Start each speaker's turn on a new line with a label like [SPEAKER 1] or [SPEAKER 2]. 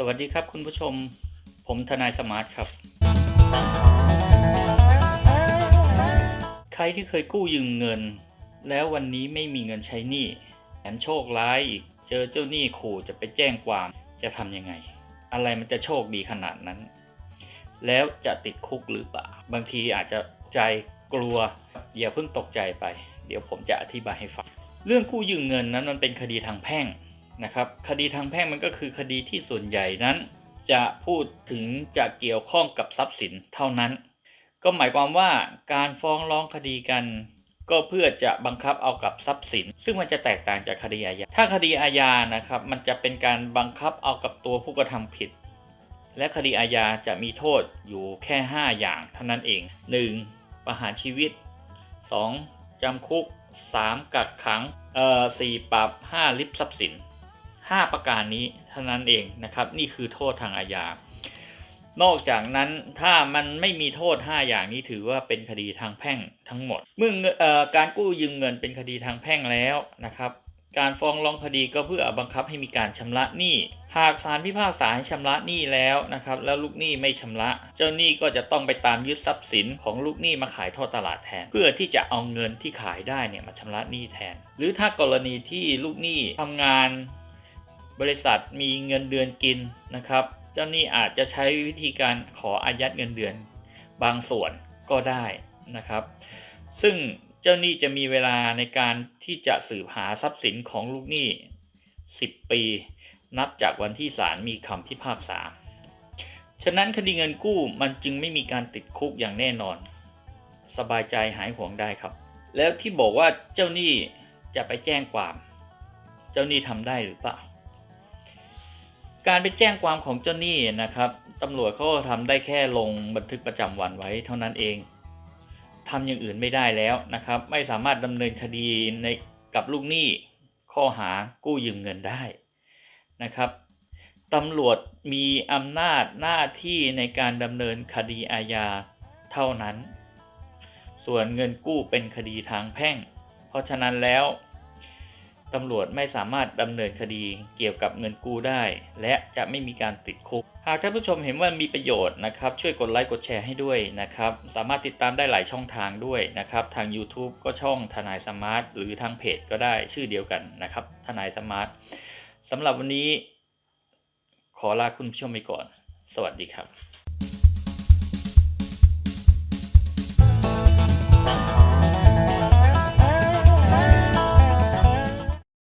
[SPEAKER 1] สวัสดีครับคุณผู้ชม ผมทนายสมาร์ทครับ ใครที่เคยกู้ยืมเงิน แล้ววันนี้ไม่มีเงินใช้หนี้แถมโชคร้ายอีก เจอเจ้าหนี้ขู่จะไปแจ้งความจะทำยังไง อะไรมันจะโชคดีขนาดนั้น แล้วจะติดคุกหรือเปล่า บางทีอาจจะใจกลัวอย่าเพิ่งตกใจไป เดี๋ยวผมจะอธิบายให้ฟัง เรื่องกู้ยืมเงินนั้นมันเป็นคดีทางแพ่ง นะครับคดีทางแพ่งมันก็คือคดีที่ส่วนใหญ่นั้น จะพูดถึงจะเกี่ยวข้องกับทรัพย์สินเท่านั้น ก็หมายความว่าการฟ้องร้องคดีกัน ก็เพื่อจะบังคับเอากับทรัพย์สิน ซึ่งมันจะแตกต่างจากคดีอาญาถ้าคดีอาญานะครับมันจะเป็นการบังคับเอากับตัวผู้กระทำผิด และคดีอาญาจะมีโทษอยู่แค่ 5 อย่างเท่านั้นเอง 1. ประหารชีวิต 2. จำคุก 3. กักขังเอ่อ4ปรับ 5 ลิบทรัพย์สิน 5 ประการนี้เท่านั้นเองนะครับ นี่คือโทษทางอาญา นอกจากนั้นถ้ามันไม่มีโทษ 5 อย่างนี้ถือว่าเป็นคดีทางแพ่งทั้งหมด เมื่ออการกู้ยืมเงินเป็นคดีทางแพ่งแล้วนะครับ การฟ้องร้องคดีก็เพื่อบังคับให้มีการชำระหนี้หากศาลพิพากษาให้ชำระหนี้แล้วนะครับ แล้วลูกหนี้ไม่ชำระ เจ้าหนี้ก็จะต้องไปตามยึดทรัพย์สินของลูกหนี้มาขายทอดตลาดแทน เพื่อที่จะเอาเงินที่ขายได้เนี่ยมาชำระหนี้แทน หรือถ้ากรณีที่ลูกหนี้ทำงาน บริษัทมีเงินเดือนกินนะครับ เจ้าหนี้อาจจะใช้วิธีการขออายัดเงินเดือนบางส่วนก็ได้นะครับ ซึ่งเจ้าหนี้จะมีเวลาในการที่จะสืบหาทรัพย์สินของลูกหนี้ 10 ปี นับจากวันที่ศาลมีคำพิพากษา ฉะนั้นคดีเงินกู้มันจึงไม่มีการติดคุกอย่างแน่นอน สบายใจหายห่วงได้ครับ แล้วที่บอกว่าเจ้าหนี้จะไปแจ้งความ เจ้าหนี้ทำได้หรือเปล่า การไปแจ้งความของเจ้าหนี้นะครับตำรวจเขาทำได้แค่ลงบันทึกประจำวันไว้เท่านั้นเองทำอย่างอื่นไม่ได้แล้วนะครับ ไม่สามารถดำเนินคดีในกับลูกหนี้ข้อหากู้ยืมเงินได้นะครับตำรวจมีอำนาจหน้าที่ในการดำเนินคดีอาญาเท่านั้น ส่วนเงินกู้เป็นคดีทางแพ่ง เพราะฉะนั้นแล้ว ตำรวจไม่สามารถดำเนินคดีเกี่ยวกับเงินกู้ได้ และจะไม่มีการติดคุก หากท่านผู้ชมเห็นว่ามีประโยชน์นะครับ ช่วยกดไลค์กดแชร์ให้ด้วยนะครับ สามารถติดตามได้หลายช่องทางด้วยนะครับ ทาง YouTube ก็ช่องทนายสมาร์ทหรือทางเพจก็ได้ชื่อเดียวกันนะครับ ทนายสมาร์ทสำหรับวันนี้ ขอลาคุณผู้ชมไปก่อน สวัสดีครับ